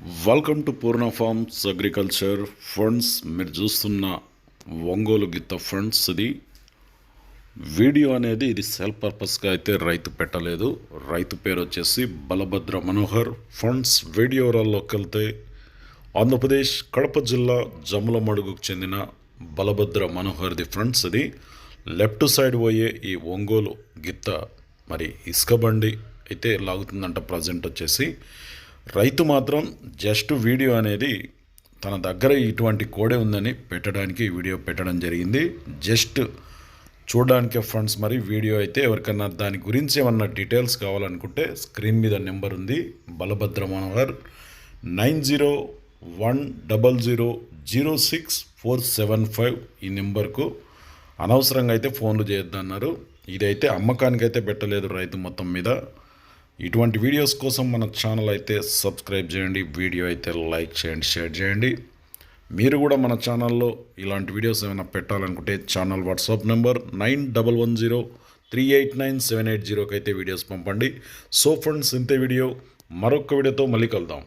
Welcome to Purna farms agriculture funds మీరు చూస్తున్న ఒంగోలు గిత్త ఫండ్స్ ఇది. వీడియో అనేది ఇది సెల్ పర్పస్గా అయితే రైతు పెట్టలేదు. రైతు పేరు వచ్చేసి బలభద్ర మనోహర్. ఫండ్స్ వీడియోరాల్లోకి వెళ్తే ఆంధ్రప్రదేశ్ కడప జిల్లా జమ్ములమడుగుకు చెందిన బలభద్ర మనోహర్ది ఫ్రెండ్స్ ఇది. లెఫ్ట్ సైడ్ పోయే ఈ ఒంగోలు గిత్త మరి ఇసుక బండి అయితే లాగుతుందంట ప్రజెంట్ వచ్చేసి. రైతు మాత్రం జస్ట్ వీడియో అనేది తన దగ్గర ఇటువంటి కోడే ఉందని పెట్టడానికి వీడియో పెట్టడం జరిగింది. జస్ట్ చూడడానికే ఫ్రెండ్స్ మరి వీడియో అయితే ఎవరికన్నా దాని గురించి ఏమన్నా డీటెయిల్స్ కావాలనుకుంటే స్క్రీన్ మీద నెంబర్ ఉంది. Balabhadra Manohar nine zero one double zero zero six four seven five ఈ నెంబర్కు అనవసరంగా అయితే ఫోన్లు చేయొద్దన్నారు. ఇదైతే అమ్మకానికైతే అయితే పెట్టలేదు రైతు మొత్తం మీద. ఇటువంటి వీడియోస్ కోసం మన ఛానల్ అయితే సబ్స్క్రైబ్ చేయండి వీడియో అయితే లైక్ చేయండి షేర్ చేయండి. మీరు కూడా మన ఛానల్లో ఇలాంటి వీడియోస్ ఏమైనా పెట్టాలనుకుంటే channel WhatsApp number nine double one zero three eight nine seven eight జీరోకి అయితే వీడియోస్ పంపండి. సో ఫ్రెండ్స్ ఇంతే వీడియో. మరొక వీడియోతో మళ్ళీ కలుద్దాం.